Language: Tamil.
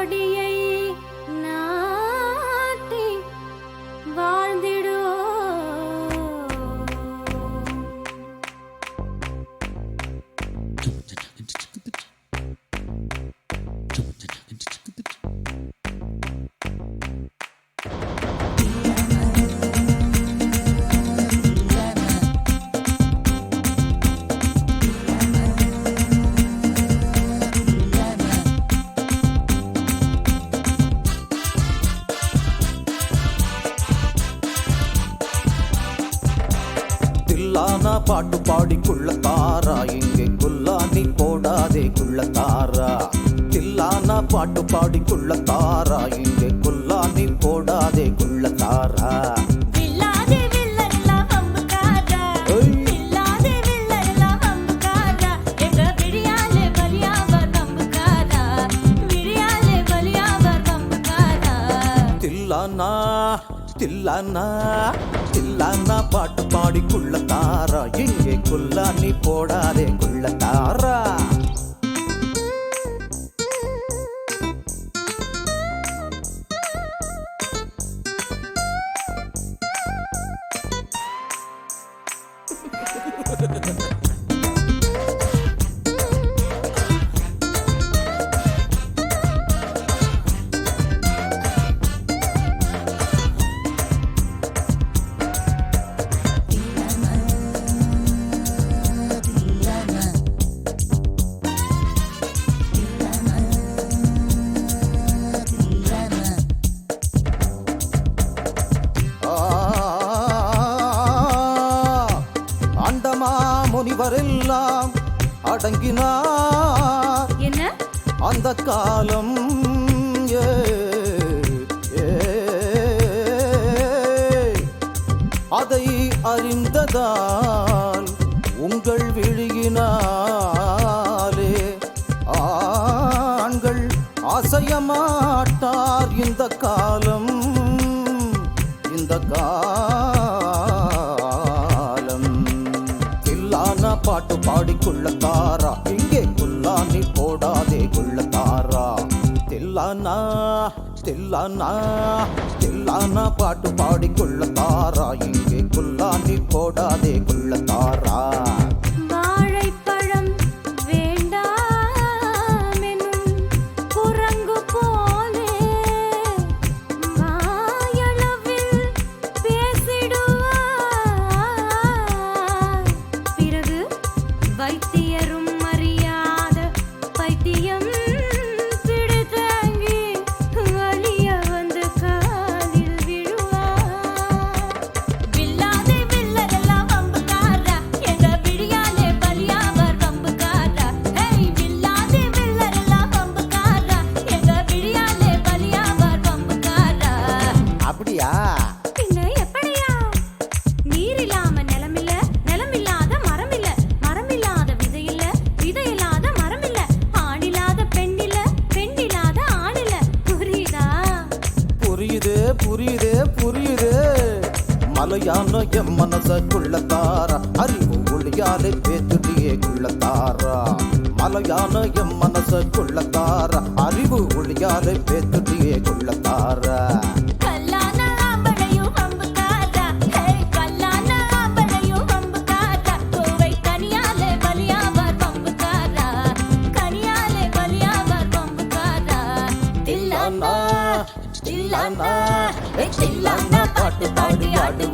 கொடியை பாட்டு பாடி தாரா இங்கே குல்லானி போடாதே தாரா தில்லானா பாட்டு பாடி தாரா இங்கே குல்லானி போடாதே தாரா வில்லாதே வில்லெல்லாம் வம்புக்காரா. ஏய். வில்லாதே வில்லெல்லாம் வம்புக்காரா. எங்க விழியாலே வலியாவர் வம்புக்காரா. விழியாலே வலியாவர் வம்புக்காரா. தில்லானா தில்லானா தில்லானா பாட்டு பாடி தாரா இங்கே நீ போடாதே தாரா ha. அடங்கினார். என்ன? அந்த காலம் ஏ, அதை அறிந்ததால் உங்கள் விழியினாலே ஆண்கள் அசையமாட்டார். இந்த காலம் இந்த காலம் தில்லான பாட்டு பாடி குள்ளத்தாரா? இங்கே குல்லானி போடாதே குள்ளத்தாரா? தில்லானா தில்லானா தில்லானா பாட்டு பாடி குள்ளத்தாரா? இங்கே குல்லானி போடாதே குள்ளத்தாரா? மலையான எம் மனச குள்ளத்தாரா அறிவு ஒளியாலே பேத்துட்டியே குள்ளத்தாரா தாரா. மலையான எம் மனச குள்ளத்தாரா அறிவு ஒளியாலே பேத்துட்டியே குள்ளத்தாரா பாட்டு பாடி ஆடு